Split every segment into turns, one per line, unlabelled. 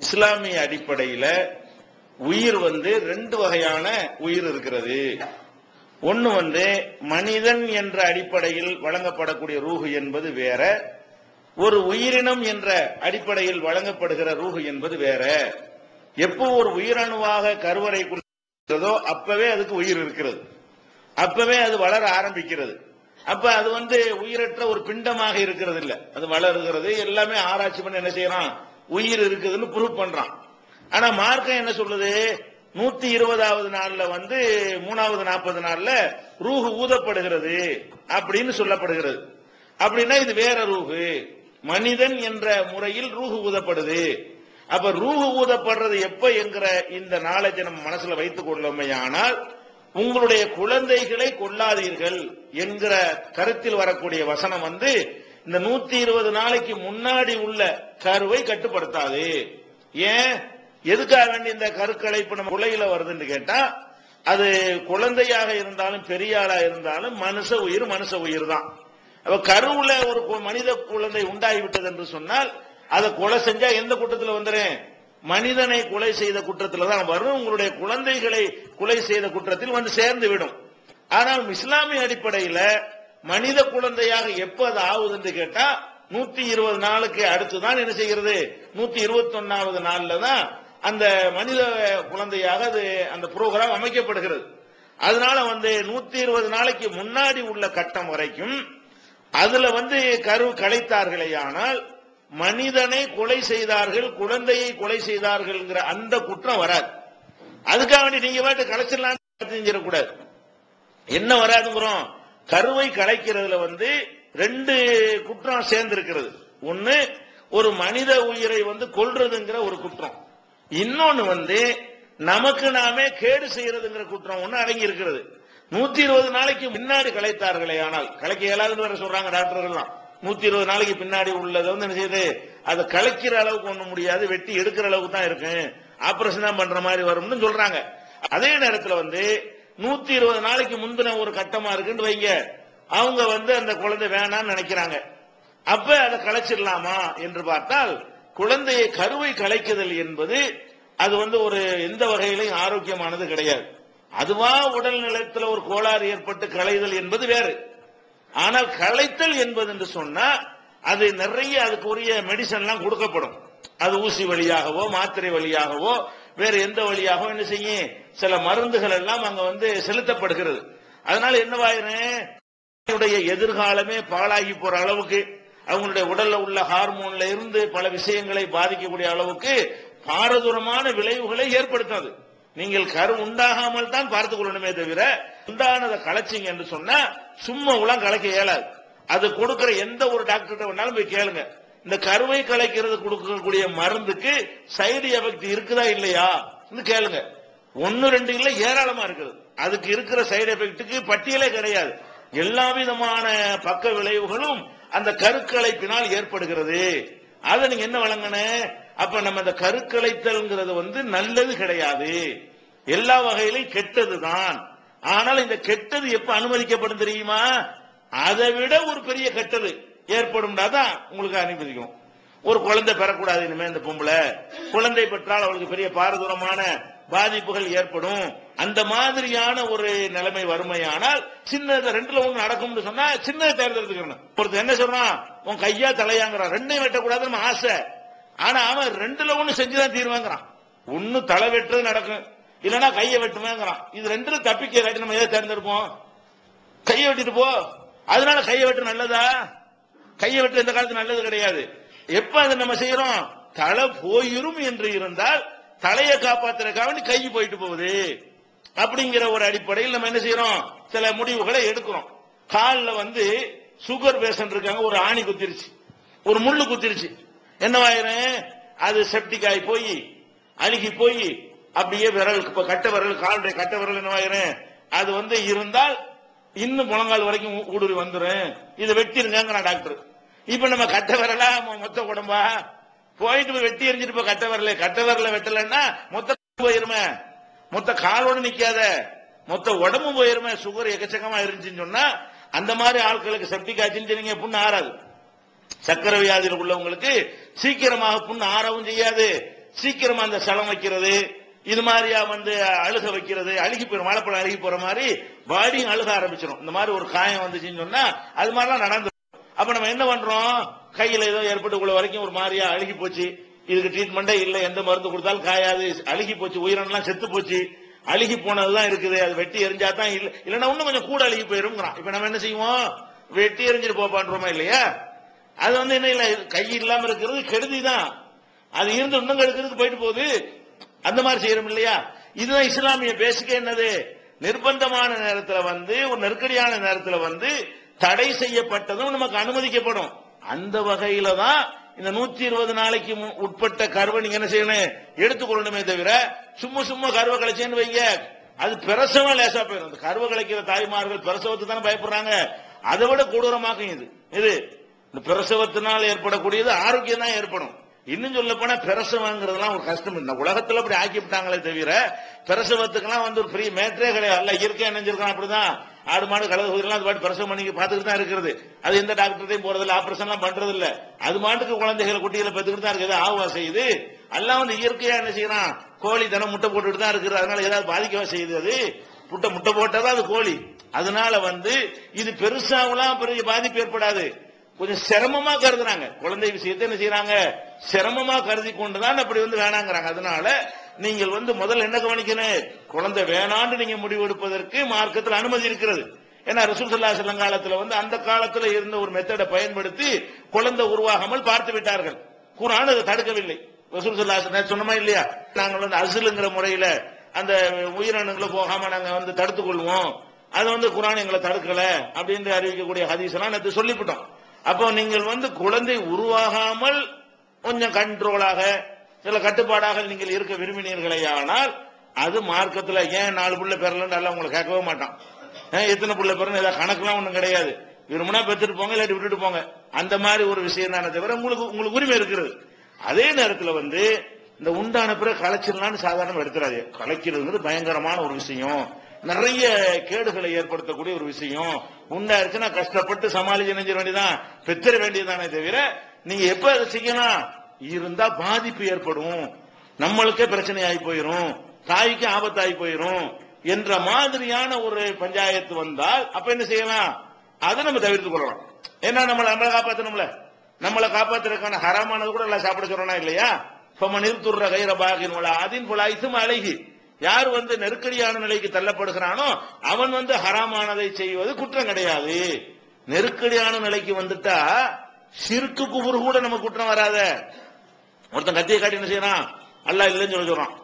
இஸ்லாமிய அடிப்படையில உயிர் வந்து ரெண்டு வகையான உயிர் இருக்கிறது. ஒன்னு வந்து மனிதன் என்ற அடிப்படையில் வழங்கப்படக்கூடிய ரூஹு என்பது வேற ஒரு உயிரினம் என்ற அடிப்படையில் வழங்கப்படுகிற ரூஹு என்பது வேற. எப்போ ஒரு உயிரணுவாக கருவறை குறிக்கிறதோ அப்பவே அதுக்கு உயிர் இருக்கிறது. அப்பவே அது வளர ஆரம்பிக்கிறது. அப்ப அது வந்து உயிரற்ற ஒரு பிண்டமாக இருக்கிறது இல்ல அது வளருகிறது எல்லாமே ஆராய்ச்சி பண்ணி என்ன செய்யறான்? உயிர் இருக்குதுன்னு ப்ரூவ் பண்றான். ஆனா மார்க்கம் என்ன சொல்லுது? நூத்தி இருபதாவது நாள்ல வந்து மூணாவது நாற்பது நாள்ல ரூஹு ஊதப்படுகிறது அப்படின்னு சொல்லப்படுகிறது. அப்படின்னா இது வேற ரூஹு. மனிதன் என்ற முறையில் ரூஹு ஊதப்படுது. அப்ப ரூஹு ஊதப்படுறது எப்ப என்கிற இந்த நாலேஜை நம்ம மனசுல வைத்துக் ஆனால் உங்களுடைய குழந்தைகளை கொள்ளாதீர்கள் என்கிற கருத்தில் வரக்கூடிய வசனம் வந்து இந்த நூத்தி இருபது நாளைக்கு முன்னாடி உள்ள கருவை கட்டுப்படுத்தாது. ஏன்? எதுக்காக வேண்டி இந்த கருக்களை இப்ப நம்ம உலகில வருதுன்னு கேட்டா அது குழந்தையாக இருந்தாலும் பெரிய ஆளா இருந்தாலும் மனுஷ உயிர் மனுஷ உயிர் தான் அப்ப கருவுல ஒரு மனித குழந்தை உண்டாகிவிட்டது என்று சொன்னால் அதை கொலை செஞ்சா எந்த கூட்டத்தில் வந்துறேன்? மனிதனை கொலை செய்த குற்றத்துல தான் வரும். உங்களுடைய குழந்தைகளை கொலை செய்த குற்றத்தில் வந்து சேர்ந்து விடும். ஆனால் இஸ்லாமிய அடிப்படையில மனித குழந்தையாக எப்ப அது ஆகுதுன்னு கேட்டா நூத்தி இருபது நாளுக்கு அடுத்துதான் என்ன செய்கிறது? நூத்தி இருபத்தி ஒன்னாவது நாள்ல தான் அந்த மனித குழந்தையாக அது அந்த புரோகிராம் அமைக்கப்படுகிறது. அதனால வந்து நூத்தி இருபது நாளைக்கு முன்னாடி உள்ள கட்டம் வரைக்கும் அதுல வந்து கரு கலைத்தார்களேயானால் மனிதனை கொலை செய்தார்கள் குழந்தையை கொலை செய்தார்கள்ங்கிற அந்த குற்றம் வராது. அதுக்காக வேண்டி நீங்க பாட்டு கலைச்சிடலாம் செஞ்சிடக்கூடாது என்ன வராதுங்கிறோம்? கருவை கலைக்கிறதுல வந்து ரெண்டு குற்றம் சேர்ந்து இருக்கிறது ஒன்னு ஒரு மனித உயிரை வந்து கொல்றதுங்கிற ஒரு குற்றம். இன்னொன்னு வந்து நமக்கு நாமே கேடு செய்யறதுங்கிற குற்றம் ஒண்ணு அடங்கி இருக்கிறது நூத்தி இருபது நாளைக்கு முன்னாடி கலைத்தார்களே ஆனால் கலைக்க இயலாதுன்னு வேற சொல்றாங்க டாக்டர்கள்லாம். நூத்தி இருபது நாளைக்கு பின்னாடி உள்ளதை வந்து என்ன செய்யுது? அதை கலைக்கிற அளவுக்கு ஒண்ணு முடியாது வெட்டி எடுக்கிற அளவுக்கு தான் இருக்கு. ஆபரேஷன் தான் பண்ற மாதிரி வரும்னு சொல்றாங்க. அதே நேரத்துல வந்து நூத்தி இருபது நாளைக்கு முந்தின ஒரு கட்டமா இருக்குன்னு வைங்க. அவங்க வந்து அந்த குழந்தை வேணாம்னு நினைக்கிறாங்க. அப்ப அதை கலைச்சிடலாமா என்று பார்த்தால் குழந்தையை கருவை கலைக்குதல் என்பது அது வந்து ஒரு எந்த வகையிலையும் ஆரோக்கியமானது கிடையாது. அதுவா உடல் நிலத்தில் ஒரு கோளாறு ஏற்பட்டு களைதல் என்பது வேறு. ஆனால் களைத்தல் என்பது என்று சொன்னா அது நிறைய அதுக்குரிய மெடிசன் எல்லாம் கொடுக்கப்படும். அது ஊசி வழியாகவோ மாத்திரை வழியாகவோ வேற எந்த வழியாகவோ என்ன செய்யும்? சில மருந்துகள் எல்லாம் அங்க வந்து செலுத்தப்படுகிறது. அதனால என்னவாயிரும் எதிர்காலமே பாழாகி போற அளவுக்கு அவங்களுடைய உடல்ல உள்ள ஹார்மோன்ல இருந்து பல விஷயங்களை பாதிக்கக்கூடிய அளவுக்கு பாரதூரமான விளைவுகளை ஏற்படுத்தாது. நீங்கள் கரு உண்டாகாமல் தான் பார்த்துக் கொள்ளணுமே தவிர உண்டானதை கலைச்சிங்க என்று சொன்னா சும்மா உலாம் கலைக்க இயலாது. அது கொடுக்கிற எந்த ஒரு டாக்டர்கிட்ட வேணாலும் போய் கேளுங்க. இந்த கருவை கலைக்கிறது கொடுக்கக்கூடிய மருந்துக்கு சைடு எஃபெக்ட் இருக்குதா இல்லையா கேளுங்க. ஒன்னு ரெண்டு இல்ல ஏராளமா இருக்குது. அதுக்கு இருக்கிற சைடு எஃபெக்ட்டுக்கு பட்டியலே கிடையாது. எல்லா விதமான பக்க விளைவுகளும் அந்த கருக்கலைப்பினால் ஏற்படுகிறது. அதை நீங்க என்ன வழங்கின அப்ப நம்ம அந்த கருக்கலைத்தல்ங்கிறது வந்து நல்லது கிடையாது. எல்லா வகையிலும் கெட்டதுதான் ஆனால் இந்த கெட்டது எப்ப அனுமதிக்கப்படும் தெரியுமா? அதை விட ஒரு பெரிய கெட்டது ஏற்படும் தான் உங்களுக்கு அனுமதிக்கும். ஒரு குழந்தை பெறக்கூடாது இனிமே இந்த பொம்பளை. குழந்தை பெற்றால் அவளுக்கு பெரிய பாரதூரமான பாதிப்புகள் ஏற்படும். அந்த மாதிரியான ஒரு நிலைமை வறுமையானால் சின்னதை ரெண்டுல ஒண்ணு நடக்கும்னு சொன்னா சின்னதை தேர்ந்தெடுத்துக்கணும் ஒருத்தர் என்ன சொல்றான்? உன் கையா தலையாங்கிறான். ரெண்டையும் வெட்டக்கூடாதுன்னு ஆசை. ஆனா அவன் ரெண்டுல ஒண்ணு செஞ்சுதான் தீர்வாங்கிறான். ஒண்ணு தலை வெட்டுறது நடக்கும். இல்லைன்னா கையை வெட்டுமேங்கிறான். இது ரெண்டுல தப்பிக்க கட்டி நம்ம எதை தேர்ந்தெடுப்போம்? கையை வெட்டிட்டு போ. அதனால கையை வெட்டு நல்லதா? கையை வெட்டு இந்த காலத்து நல்லது கிடையாது. எப்ப அதை நம்ம செய்யறோம்? தலை போயிரும் என்று இருந்தால் தலையை காப்பாத்துறதுக்காக கை போயிட்டு போகுது. அப்படிங்கிற ஒரு அடிப்படையில் நம்ம என்ன செய்யறோம்? சில முடிவுகளை எடுக்கிறோம். காலில் வந்து சுகர் பேஷண்ட் இருக்காங்க ஒரு ஆணி குத்திருச்சு. ஒரு முள்ளு குத்திருச்சு. என்னவாயிரும் அது செப்டிக் ஆகி போய் அழுகி போய் அப்படியே விரல் இப்ப கட்ட விரல் காலுடைய கட்ட விரல் என்னவாயிரும் அது வந்து இருந்தால் இன்னும் முழங்கால் வரைக்கும் ஊடுருவி வந்துரும். இதை வெட்டிருங்கிறான் டாக்டர். இப்ப நம்ம கட்ட விரலா மொத்த உடம்பா? போயிட்டு போய் வெட்டி எரிஞ்சிட்டு போய் கட்ட வரல கட்ட வரல வெட்டலன்னா மொத்த போயிருமே. மொத்த காலோட நிக்காத. மொத்த உடம்பு போயிருமே. சுகர் எக்கச்சக்கமா இருந்துச்சுன்னு சொன்னா அந்த மாதிரி ஆட்களுக்கு செப்டிக் ஆச்சுன்னு சொன்னீங்க புண்ணு ஆறாது. சக்கரை வியாதியில் உள்ளவங்களுக்கு சீக்கிரமாக புண்ணு ஆறவும் செய்யாது. சீக்கிரமா அந்த சலம் வைக்கிறது இது மாதிரியா வந்து அழுக வைக்கிறது அழுகி போயிடும் வாழைப்பழம் அழுகி போற மாதிரி பாடியும் அழுக ஆரம்பிச்சிடும் இந்த மாதிரி ஒரு காயம் வந்துச்சுன்னு சொன்னா அது மாதிரிலாம் நடந்து அப்ப நம்ம என்ன பண்றோம்? கையில ஏதோ ஏற்பட்டு உள்ள வரைக்கும் ஒரு மாதிரியா அழுகி போச்சு. இதுக்கு ட்ரீட்மெண்டே இல்ல. எந்த மருந்து கொடுத்தாலும் காயாது. அழுகி போச்சு. உயிரினம்லாம் செத்து போச்சு. அழுகி போனதுதான் இருக்குது. அது வெட்டி எரிஞ்சா தான் இல்ல. இல்லைன்னா இன்னும் கொஞ்சம் கூட அழுகி போயிருங்கிறான். இப்ப நம்ம என்ன செய்வோம்? வெட்டி எரிஞ்சிட்டு போப்பான்றோமா இல்லையா? அது வந்து என்ன இல்ல? கை இல்லாம இருக்கிறது கெடுதி தான் அது இருந்து இன்னும் கெடுக்கிறதுக்கு போயிட்டு போகுது. அந்த மாதிரி செய்யறோம் இல்லையா? இதுதான் இஸ்லாமிய பேசிக்க என்னது? நிர்பந்தமான நேரத்துல வந்து ஒரு நெருக்கடியான நேரத்துல வந்து தடை செய்யப்பட்டதும் நமக்கு அனுமதிக்கப்படும். அந்த வகையில தான் இந்த நூத்தி இருபது நாளைக்கு உட்பட்ட கருவை நீங்க என்ன செய்யணும்? எடுத்துக்கொள்ளணுமே தவிர சும்மா சும்மா கருவை கழிச்சேன்னு வைங்க. அது பிரசவம் லேசா போயிடும். அந்த கருவை கலைக்கிற தாய்மார்கள் பிரசவத்துக்கு தானே பயப்படுறாங்க. அதை விட கொடூரமாக்கும் இது. இது இந்த பிரசவத்தினால் ஏற்படக்கூடியது ஆரோக்கியம் தான் ஏற்படும். இன்னும் சொல்ல போனா பிரசவங்கிறதுலாம் ஒரு கஷ்டம். இந்த உலகத்துல அப்படி ஆக்கி விட்டாங்களே தவிர பிரசவத்துக்கெல்லாம் வந்து ஒரு பெரிய மேட்டரே கிடையாது. அல்ல இயற்கையா நினைஞ்சிருக்கான் அப்படிதான். ஆடு மாடு கலந்து குதிரெல்லாம் அது பாட்டு பிரசவம் பண்ணி பார்த்துக்கிட்டு தான் இருக்கிறது அது எந்த டாக்டர்டையும் போறது இல்ல ஆபரேஷன் பண்றது இல்ல அது மாட்டுக்கு குழந்தைகளை குட்டிகளை பெற்றுக்கிட்டு தான் இருக்குது. ஆவா செய்யுது. எல்லாம் வந்து இயற்கையா என்ன செய்யறான்? கோழி தினம் முட்டை போட்டுட்டு தான் இருக்குது. அதனால ஏதாவது பாதிக்கவா செய்யுது அது? முட்டை முட்டை போட்டாதான் அது கோழி. அதனால வந்து இது பெருசாவெல்லாம் பெரிய பாதிப்பு ஏற்படாது. கொஞ்சம் சிரமமா கருதுறாங்க. குழந்தை விஷயத்தை என்ன செய்யறாங்க? சிரமமா கருதி கொண்டுதான் அப்படி வந்து வேணாங்கிறாங்க. அதனால நீங்கள் வந்து முதல்ல என்ன கவனிக்கணும்? குழந்தை வேணான்னு நீங்க முடிவெடுப்பதற்கு மார்க்கத்தில் அனுமதி இருக்கிறது. ஏன்னா ரசூசல்லா செல்லம் காலத்துல வந்து அந்த காலத்துல இருந்த ஒரு மெத்தடை பயன்படுத்தி குழந்தை உருவாகாமல் பார்த்து விட்டார்கள். குரான் அதை தடுக்கவில்லை. ரசூல் சல்லா சொன்னமா இல்லையா? நாங்கள் வந்து அசுலுங்கிற முறையில அந்த உயிரினங்களை போகாம நாங்க வந்து தடுத்துக் கொள்வோம். அதை வந்து குரான் எங்களை தடுக்கல அப்படின்னு அறிவிக்கக்கூடிய ஹதீஸ் எல்லாம் நேற்று சொல்லிவிட்டோம். அப்போ நீங்கள் வந்து குழந்தை உருவாகாமல் கொஞ்சம் கண்ட்ரோலாக சில கட்டுப்பாடாக நீங்கள் இருக்க விரும்பினீர்களே ஆனால் அது மார்க்கத்தில் ஏன் நாலு புள்ள பெறலன்னு நல்லா உங்களை கேட்கவே மாட்டான். எத்தனை புள்ள பெறணும் ஏதாவது கணக்குலாம் ஒன்றும் கிடையாது. விரும்பினா பெற்றுட்டு போங்க இல்லாட்டி விட்டுட்டு போங்க. அந்த மாதிரி ஒரு விஷயம் தானே தவிர உங்களுக்கு உங்களுக்கு உரிமை இருக்கிறது. அதே நேரத்தில் வந்து இந்த உண்டான பிறகு கலைச்சிடலாம்னு சாதாரண எடுத்துறாது கலைக்கிறதுங்கிறது பயங்கரமான ஒரு விஷயம். நிறைய கேடுகளை ஏற்படுத்தக்கூடிய ஒரு விஷயம். உண்டா இருக்குன்னா கஷ்டப்பட்டு சமாளிச்சு நினைஞ்சிட வேண்டியதான் பெற்ற வேண்டியதானே தவிர நீங்க எப்ப அதை செய்யணும் இருந்தா பாதிப்பு ஏற்படும். நம்மளுக்கே பிரச்சனை ஆகி போயிரும். தாய்க்கு ஆபத்தாகி போயிரும் என்ற மாதிரியான ஒரு பஞ்சாயத்து வந்தால் அப்ப என்ன செய்யலாம்? அதை நம்ம தவிர்த்து கொள்ளலாம். ஏன்னா நம்மளை நம்மளை காப்பாத்தணும்ல. நம்மளை காப்பாத்துறதுக்கான ஹரமானது கூட எல்லாம் சாப்பிட சொல்றோம்னா இல்லையா? இப்ப நிறுத்துற கைர பாகின் அதின் போல ஐசும் அழகி யார் வந்து நெருக்கடியான நிலைக்கு தள்ளப்படுகிறானோ அவன் வந்து ஹராமானதை செய்வது குற்றம் கிடையாது. நெருக்கடியான நிலைக்கு வந்துட்டா சிறுக்கு குபுரு கூட நம்ம குற்றம் வராத. ஒருத்தன் கத்தியை காட்டி என்ன செய்யறான்? அல்ல இல்லைன்னு சொல்ல சொல்றான்.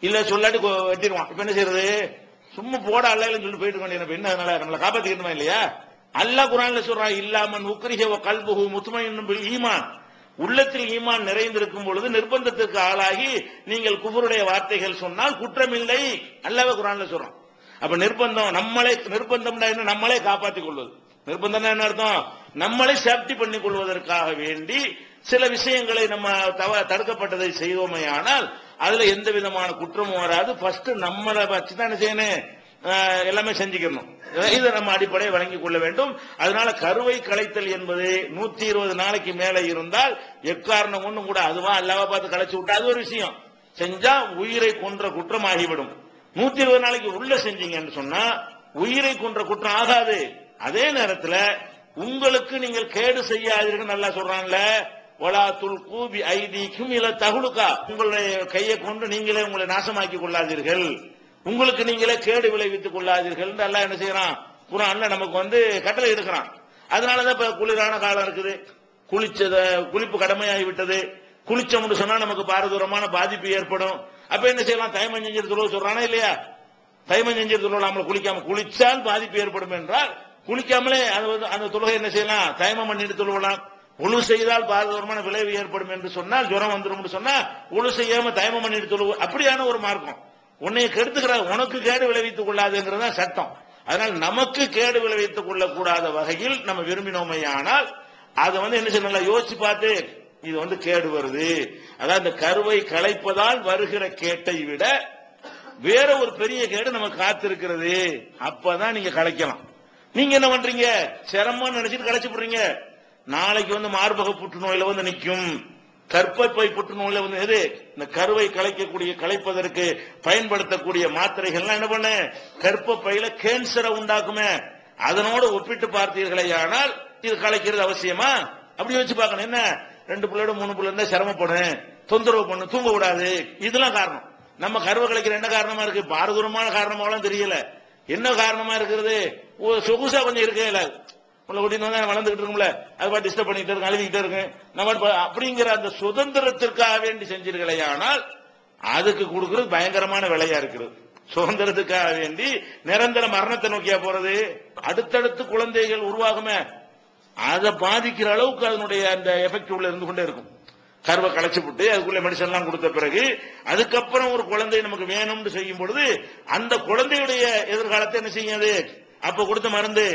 இல்ல சொல்லாட்டி வெட்டிடுவான். இப்ப என்ன செய்யறது? சும்மா போட அல்ல இல்லைன்னு சொல்லி போயிட்டு வேண்டிய என்ன அதனால நம்மளை காப்பாத்திக்கணுமா இல்லையா? அல்லாஹ் குரான்ல சொல்றான் இல்லாமன் உக்ரிஹவ கல்புகு முத்துமையின் ஈமான். உள்ளத்தில் ஈமான் நிறைந்திருக்கும் பொழுது நிர்பந்தத்திற்கு ஆளாகி நீங்கள் குபருடைய வார்த்தைகள் சொன்னால் குற்றமில்லை. அல்லாவே குரான்ல சொல்றான். அப்ப நிர்பந்தம் நம்மளே நிர்பந்தம்னா என்ன? நம்மளே காப்பாற்றிக் கொள்வது. நிர்பந்தம்னா என்ன அர்த்தம்? நம்மளே சேஃப்டி பண்ணிக் கொள்வதற்காக வேண்டி சில விஷயங்களை நம்ம தவ- தடுக்கப்பட்டதை செய்வோமே ஆனால் அதுல எந்த விதமான குற்றமும் வராது. ஃபர்ஸ்ட் நம்மளை வச்சு தான் செய்யணும்? அஹ், எல்லாமே செஞ்சுக்கணும். இதை நம்ம அடிப்படையை வழங்கிக் கொள்ள வேண்டும். அதனால கருவை களைத்தல் என்பது நூத்தி இருபது நாளைக்கு மேல இருந்தால் எக்காரணம் ஒண்ணும் கூட அதுவா அல்லாவா பார்த்து களைச்சு விட்டா அது ஒரு விஷயம். செஞ்சா உயிரை கொன்ற குற்றம் ஆகிவிடும் நூத்தி இருபது நாளைக்கு உள்ள செஞ்சீங்கன்னு சொன்னா உயிரை கொன்ற குற்றம் ஆகாது. அதே நேரத்துல உங்களுக்கு நீங்கள் கேடு செய்யாதீர்கள் நல்லா சொல்றாங்களே ஒலா துல் கூபி ஐதீக்கும் இல்ல தகுலுக்கா உங்களுடைய கையை கொண்டு நீங்களே உங்களை நாசமாக்கி கொள்ளாதீர்கள். உங்களுக்கு நீங்களே கேடு விளைவித்துக் கொள்ளாதீர்கள் என்று என்ன செய்யறான்? குரான்ல நமக்கு வந்து கட்டளை எடுக்கிறான். அதனாலதான் இப்ப குளிரான காலம் இருக்குது. குளிச்சத குளிப்பு கடமையாகி விட்டது குளிச்சோம்னு சொன்னா நமக்கு பாரதூரமான பாதிப்பு ஏற்படும். அப்ப என்ன செய்யலாம்? தயமம் செஞ்சு துருவ சொல்றானா இல்லையா? தைமம் செஞ்சு தொழுவலாமல் குளிக்காம குளிச்சால் பாதிப்பு ஏற்படும் என்றால் குளிக்காமலே அது வந்து அந்த தொழுகை என்ன செய்யலாம்? தயமம் பண்ணிட்டு தொழுவலாம். உழு செய்தால் பாரதூரமான விளைவு ஏற்படும் என்று சொன்னால் ஜுரம் வந்துடும் சொன்னா உழு செய்யாம தயமம் பண்ணிட்டு தொழுவு அப்படியான ஒரு மார்க்கம். உன்னை கெடுத்துக்கிற உனக்கு கேடு விளைவித்துக் கொள்ளாதுங்கிறது சட்டம். அதனால் நமக்கு கேடு விளைவித்துக் கொள்ளக்கூடாத வகையில் நம்ம விரும்பினோமையானால் அதை வந்து என்ன செய்யணும்? யோசிச்சு பார்த்து இது வந்து கேடு வருது. அதாவது இந்த கருவை களைப்பதால் வருகிற கேட்டை விட வேற ஒரு பெரிய கேடு நமக்கு காத்திருக்கிறது. அப்பதான் நீங்க கலைக்கலாம் நீங்க என்ன பண்றீங்க? சிரமம் நினைச்சிட்டு கலைச்சு போடுறீங்க. நாளைக்கு வந்து மார்பக புற்றுநோயில வந்து நிக்கும் கற்பப்பை புற்றுநோயில வந்து எது? இந்த கருவை கலைக்கக்கூடிய கலைப்பதற்கு பயன்படுத்தக்கூடிய மாத்திரைகள்லாம் என்ன பண்ண? கற்பப்பையில கேன்சரை உண்டாக்குமே. அதனோட ஒப்பிட்டு பார்த்தீர்களே ஆனால் இது கலைக்கிறது அவசியமா? அப்படி வச்சு பார்க்கணும். என்ன? ரெண்டு பிள்ளையோட மூணு பிள்ளை இருந்தா சிரமப்படும் தொந்தரவு பண்ணு தூங்க கூடாது இதெல்லாம் காரணம். நம்ம கருவை கலைக்கிற என்ன காரணமா இருக்கு? பாரதூரமான காரணமாலாம் தெரியல. என்ன காரணமா இருக்கிறது? சொகுசா கொஞ்சம் இருக்கல உள்ள கூட்டிட்டு வளர்ந்துகிட்டு இருக்கும்ல? அது பாட்டு டிஸ்டர்ப் பண்ணிட்டு இருக்கு அழுவிக்கிட்டே இருக்கு நம்ம அப்படிங்கிற அந்த சுதந்திரத்திற்காக வேண்டி செஞ்சீர்களே ஆனால் அதுக்கு கொடுக்கறது பயங்கரமான விலையா இருக்குது. சுதந்திரத்துக்காக வேண்டி நிரந்தர மரணத்தை நோக்கியா போறது? அடுத்தடுத்து குழந்தைகள் உருவாகுமே. அதை பாதிக்கிற அளவுக்கு அதனுடைய அந்த எஃபெக்ட் உள்ள இருந்து கொண்டே இருக்கும். கருவை களைச்சு விட்டு அதுக்குள்ள மெடிசன் எல்லாம் கொடுத்த பிறகு அதுக்கப்புறம் ஒரு குழந்தை நமக்கு வேணும்னு செய்யும் பொழுது அந்த குழந்தையுடைய எதிர்காலத்தை என்ன செய்யாது அப்ப கொடுத்த மருந்து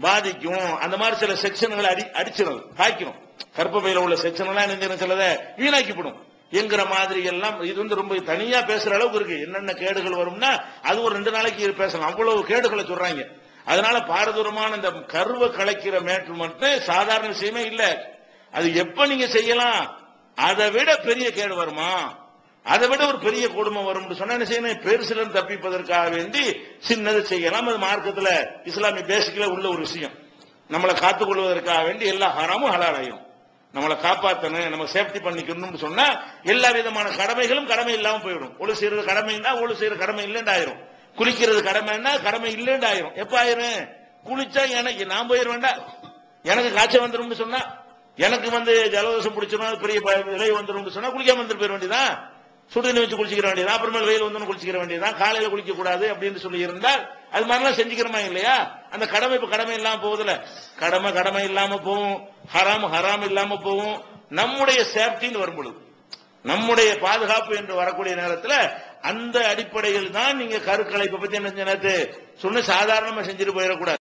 பாதிக்கும். அந்த மாதிரி சில செக்ஷன்களை அடி அடிச்சிடும் காய்க்கணும். கற்பப்பையில உள்ள செக்ஷன்லாம் எல்லாம் என்ன சிலதை? வீணாக்கிவிடும் என்கிற மாதிரி எல்லாம் இது வந்து ரொம்ப தனியா பேசுற அளவுக்கு இருக்கு. என்னென்ன கேடுகள் வரும்னா அது ஒரு ரெண்டு நாளைக்கு பேசலாம். அவ்வளவு கேடுகளை சொல்றாங்க. அதனால பாரதூரமான இந்த கருவை கலைக்கிற மேற்று மட்டும் சாதாரண விஷயமே இல்லை. அது எப்ப நீங்க செய்யலாம்? அதை விட பெரிய கேடு வருமா? அதை விட ஒரு பெரிய கொடுமை வரும் சொன்னா என்ன செய்யணும்? பெருசிலிருந்து தப்பிப்பதற்காக வேண்டி சின்னது செய்யலாம். அது மார்க்கத்துல இஸ்லாமிய பேசிக்கல உள்ள ஒரு விஷயம். நம்மளை காத்துக் கொள்வதற்காக வேண்டி எல்லா ஹராமும் ஹலாலையும் நம்மளை காப்பாத்தணும் நம்ம சேஃப்டி பண்ணிக்கணும்னு சொன்னா எல்லா விதமான கடமைகளும் கடமை இல்லாம போயிடும். ஒழு செய்யறது கடமைன்னா ஒழு செய்யற கடமை இல்லைன்னு ஆயிரும் குளிக்கிறது கடமைன்னா கடமை இல்லைன்னு ஆயிரும் எப்ப ஆயிரும்? குளிச்சா எனக்கு நான் போயிட வேண்டாம் எனக்கு காய்ச்சல் வந்துடும் சொன்னா எனக்கு வந்து ஜலதோஷம் பிடிச்சோம்னா பெரிய ப- விலை வந்துடும் சொன்னா குளிக்காம வந்துட்டு போயிட வேண்டியதான் சுடுதண்ணி வச்சு குளிச்சுக்கிற வேண்டியதான் அப்புறமேல் வெயில் வந்து குளிச்சுக்கிற வேண்டியதான் காலையில குளிக்க கூடாது அப்படின்னு சொல்லி இருந்தால் அது மாதிரிலாம் செஞ்சுக்கிறோமா இல்லையா? அந்த கடமை இப்ப கடமை இல்லாம போகுதுல கடமை கடமை இல்லாம போகும் ஹராம் ஹராம் இல்லாம போகும். நம்முடைய சேஃப்டின்னு வரும் பொழுது நம்முடைய பாதுகாப்பு என்று வரக்கூடிய நேரத்துல அந்த அடிப்படையில் தான் நீங்க கருக்கலைப்பை பத்தி என்ன சொன்னது சொன்ன சாதாரணமா செஞ்சுட்டு போயிடக்கூடாது.